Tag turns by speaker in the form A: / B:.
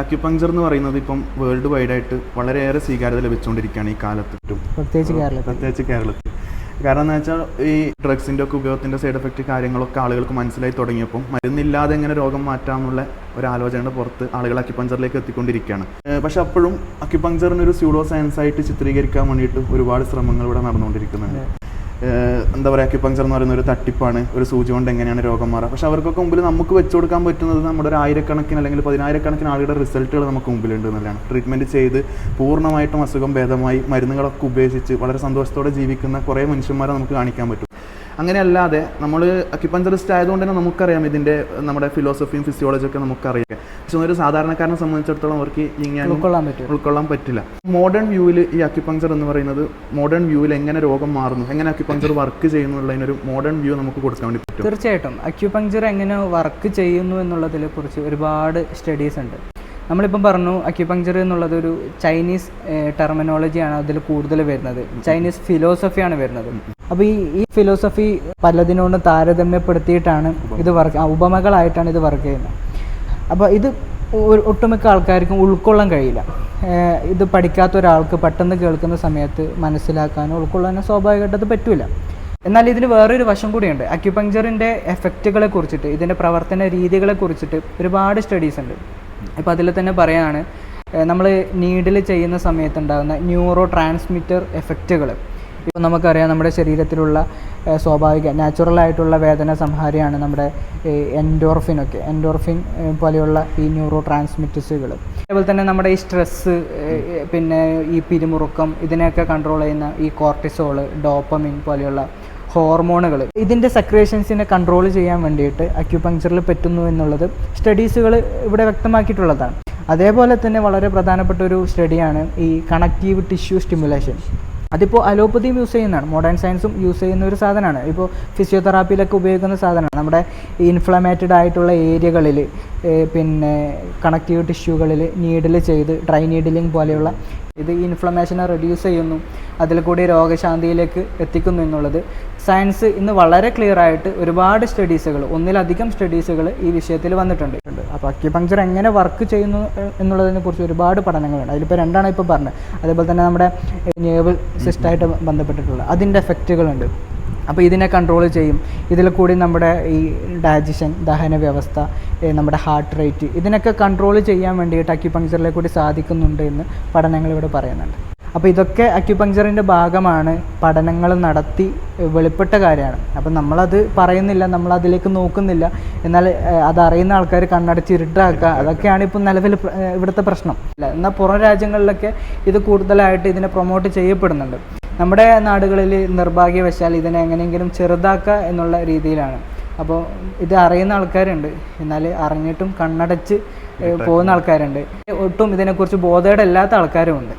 A: Acupuncture എന്ന് പറയുന്നത് ഇപ്പം വേൾഡ് വൈഡ് ആയിട്ട് വളരെയേറെ സ്വീകാര്യത ലഭിച്ചുകൊണ്ടിരിക്കുകയാണ് ഈ കാലത്ത്.
B: പ്രത്യേകിച്ച് കേരളത്തിൽ.
A: പ്രത്യേകിച്ച് കേരളത്തിൽ. കാരണം എന്ന് വെച്ചാൽ ഈ ഡ്രഗ്സിന്റെ ഒക്കെ ഉപയോഗത്തിന്റെ സൈഡ് എഫക്റ്റ് കാര്യങ്ങളൊക്കെ ആളുകൾക്ക് മനസ്സിലായി തുടങ്ങിയപ്പോൾ മരുന്നില്ലാതെ എങ്ങനെ രോഗം മാറ്റാമെന്നുള്ള ഒരു ആലോചനയുടെ പുറത്ത് ആളുകൾ അക്യുപഞ്ചറിലേക്ക് എത്തിക്കൊണ്ടിരിക്കുകയാണ്. പക്ഷെ അപ്പോഴും അക്യുപഞ്ചറിനൊരു സ്യൂഡോ സയൻസ് ആയിട്ട് ചിത്രീകരിക്കാൻ വേണ്ടിയിട്ട് ഒരുപാട് ശ്രമങ്ങൾ ഇവിടെ നടന്നുകൊണ്ടിരിക്കുന്നുണ്ട്. എന്താ പറയുക അക്യുപങ്ചർ എന്ന് പറയുന്ന ഒരു തട്ടിപ്പാണ് ഒരു സൂചി കൊണ്ട് എങ്ങനെയാണ് രോഗം മാറുക. പക്ഷെ അവർക്കൊക്കെ മുമ്പിൽ നമുക്ക് വെച്ചു കൊടുക്കാൻ പറ്റുന്നത് നമ്മുടെ ഒരു ആയിരക്കണക്കിന് അല്ലെങ്കിൽ പതിനായിരക്കണക്കിന് ആളുകളുടെ റിസൾട്ടുകൾ നമുക്ക് മുമ്പിലുണ്ട് എന്നുള്ളതാണ് ട്രീറ്റ്മെന്റ് ചെയ്ത് പൂർണമായിട്ടും അസുഖം ഭേദമായി മരുന്നുകളൊക്കെ ഉപേക്ഷിച്ച് വളരെ സന്തോഷത്തോടെ ജീവിക്കുന്ന കുറേ മനുഷ്യന്മാരെ നമുക്ക് കാണിക്കാൻ പറ്റും. അങ്ങനെയല്ലാതെ നമ്മൾ അക്യുപഞ്ചറിസ്റ്റ് ആയതുകൊണ്ട് തന്നെ നമുക്കറിയാം ഇതിന്റെ നമ്മുടെ ഫിലോസഫിയും ഫിസിയോളജിയും ഒക്കെ നമുക്കറിയാം. പക്ഷെ ഒരു സാധാരണക്കാരനെ സംബന്ധിച്ചിടത്തോളം അവർക്ക് ഇങ്ങനെ
B: ഉൾക്കൊള്ളാൻ പറ്റും
A: ഉൾക്കൊള്ളാൻ പറ്റില്ല. മോഡേൺ വ്യൂവിൽ ഈ അക്യുപഞ്ചർ എന്ന് പറയുന്നത് മോഡേൺ വ്യൂവിൽ എങ്ങനെ രോഗം മാറുന്നു എങ്ങനെ അക്യുപഞ്ചർ വർക്ക് ചെയ്യുന്നു എന്നുള്ളതിനൊരു മോഡേൺ വ്യൂ നമുക്ക് കൊടുക്കാൻ വേണ്ടി പറ്റും.
B: തീർച്ചയായിട്ടും. അക്യുപഞ്ചർ എങ്ങനെ വർക്ക് ചെയ്യുന്നു എന്നുള്ളതിനെ കുറിച്ച് ഒരുപാട് സ്റ്റഡീസ് ഉണ്ട്. നമ്മളിപ്പം പറഞ്ഞു അക്യുപങ്ചർ എന്നുള്ളത് ഒരു ചൈനീസ് ടെർമിനോളജിയാണ് അതിൽ കൂടുതൽ വരുന്നത്. ചൈനീസ് ഫിലോസഫിയാണ് വരുന്നത്. അപ്പോൾ ഈ ഈ ഫിലോസഫി പലതിനോടും താരതമ്യപ്പെടുത്തിയിട്ടാണ് ഇത് വർക്ക് ഉപമകളായിട്ടാണ് ഇത് വർക്ക് ചെയ്യുന്നത്. അപ്പോൾ ഇത് ഒട്ടുമിക്ക ആൾക്കാർക്കും ഉൾക്കൊള്ളാൻ കഴിയില്ല. ഇത് പഠിക്കാത്ത ഒരാൾക്ക് പെട്ടെന്ന് കേൾക്കുന്ന സമയത്ത് മനസ്സിലാക്കാനോ ഉൾക്കൊള്ളാനോ സ്വാഭാവികമായിട്ട് അത് പറ്റില്ല എന്നാൽ ഇതിന് വേറൊരു വശം കൂടിയുണ്ട്. അക്യുപങ്ചറിന്റെ എഫക്റ്റുകളെ കുറിച്ചിട്ട് ഇതിന്റെ പ്രവർത്തന രീതികളെ കുറിച്ചിട്ട് ഒരുപാട് സ്റ്റഡീസ് ഉണ്ട്. ഇപ്പോൾ അതിൽ തന്നെ പറയാണ് നമ്മൾ നീഡിൽ ചെയ്യുന്ന സമയത്തുണ്ടാകുന്ന ന്യൂറോ ട്രാൻസ്മിറ്റർ എഫക്റ്റുകൾ ഇപ്പോൾ നമുക്കറിയാം നമ്മുടെ ശരീരത്തിലുള്ള സ്വാഭാവിക നാച്ചുറൽ ആയിട്ടുള്ള വേദന സംഹാരിയാണ് നമ്മുടെ എൻഡോർഫിനൊക്കെ എൻഡോർഫിൻ പോലെയുള്ള ഈ ന്യൂറോ ട്രാൻസ്മിറ്റേഴ്സുകൾ അതേപോലെ തന്നെ നമ്മുടെ ഈ സ്ട്രെസ്സ് പിന്നെ ഈ പിരിമുറുക്കം ഇതിനെയൊക്കെ കൺട്രോൾ ചെയ്യുന്ന ഈ കോർട്ടിസോൾ ഡോപ്പമിൻ പോലെയുള്ള ഹോർമോണുകൾ ഇതിന്റെ സെക്രേഷൻസിനെ കൺട്രോൾ ചെയ്യാൻ വേണ്ടിയിട്ട് അക്യുപങ്ചറിൽ പറ്റുന്നു എന്നുള്ളത് സ്റ്റഡീസുകൾ ഇവിടെ വ്യക്തമാക്കിയിട്ടുള്ളതാണ്. അതേപോലെ തന്നെ വളരെ പ്രധാനപ്പെട്ട ഒരു സ്റ്റഡിയാണ് ഈ കണക്റ്റീവ് ടിഷ്യൂ സ്റ്റിമുലേഷൻ അതിപ്പോൾ അലോപ്പതിയും യൂസ് ചെയ്യുന്നതാണ്. മോഡേൺ സയൻസും യൂസ് ചെയ്യുന്ന ഒരു സാധനമാണ്. ഇപ്പോൾ ഫിസിയോതെറാപ്പിയിലൊക്കെ ഉപയോഗിക്കുന്ന സാധനമാണ്. നമ്മുടെ ഇൻഫ്ലമേറ്റഡ് ആയിട്ടുള്ള ഏരിയകളിൽ പിന്നെ കണക്റ്റീവ് ടിഷ്യൂകളിൽ നീഡിൽ ചെയ്ത് ഡ്രൈ നീഡിലിംഗ് പോലെയുള്ള ഇത് ഇൻഫ്ലമേഷനെ റെഡ്യൂസ് ചെയ്യുന്നു. അതിൽ കൂടി രോഗശാന്തിയിലേക്ക് എത്തിക്കുന്നു എന്നുള്ളത് സയൻസ് ഇന്ന് വളരെ ക്ലിയർ ആയിട്ട് ഒരുപാട് സ്റ്റഡീസുകൾ ഒന്നിലധികം സ്റ്റഡീസുകൾ ഈ വിഷയത്തിൽ വന്നിട്ടുണ്ട്. അപ്പോൾ അക്യുപങ്ചർ എങ്ങനെ വർക്ക് ചെയ്യുന്നു എന്നുള്ളതിനെ കുറിച്ച് ഒരുപാട് പഠനങ്ങളുണ്ട്. അതിലിപ്പോൾ രണ്ടാണ് ഇപ്പോൾ പറഞ്ഞത് അതേപോലെ തന്നെ നമ്മുടെ നേവൽ സിസ്റ്റായിട്ട് ബന്ധപ്പെട്ടിട്ടുള്ള അതിന്റെ എഫക്റ്റുകളുണ്ട് അപ്പോൾ ഇതിനെ കൺട്രോൾ ചെയ്യും. ഇതിൽ കൂടി നമ്മുടെ ഈ ഡൈജഷൻ ദഹന വ്യവസ്ഥ നമ്മുടെ ഹാർട്ട് റേറ്റ് ഇതിനൊക്കെ കൺട്രോൾ ചെയ്യാൻ വേണ്ടിയിട്ട് അക്യുപങ്ചറിലെ കൂടി സാധിക്കുന്നുണ്ട് എന്ന് പഠനങ്ങൾ ഇവിടെ പറയുന്നുണ്ട്. അപ്പോൾ ഇതൊക്കെ അക്യുപങ്ചറിന്റെ ഭാഗമാണ്. പഠനങ്ങൾ നടത്തി വെളിപ്പെട്ട കാര്യമാണ്. അപ്പം നമ്മളത് പറയുന്നില്ല നമ്മൾ അതിലേക്ക് നോക്കുന്നില്ല. എന്നാൽ അതറിയുന്ന ആൾക്കാർ കണ്ണടച്ച് ഇരുട്ടാക്കുക. അതൊക്കെയാണ് ഇപ്പം നിലവിൽ ഇവിടുത്തെ പ്രശ്നം. അല്ല എന്നാൽ പുറം രാജ്യങ്ങളിലൊക്കെ ഇത് കൂടുതലായിട്ട് ഇതിനെ പ്രൊമോട്ട് ചെയ്യപ്പെടുന്നുണ്ട്. നമ്മുടെ നാടുകളിൽ നിർഭാഗ്യവശാൽ ഇതിനെ എങ്ങനെയെങ്കിലും ചെറുതാക്കുക എന്നുള്ള രീതിയിലാണ്. അപ്പോൾ ഇത് അറിയുന്ന ആൾക്കാരുണ്ട്. എന്നാൽ അറിഞ്ഞിട്ടും കണ്ണടച്ച് പോകുന്ന ആൾക്കാരുണ്ട്. ഒട്ടും ഇതിനെക്കുറിച്ച് ബോധേടല്ലാത്ത ആൾക്കാരും ഉണ്ട്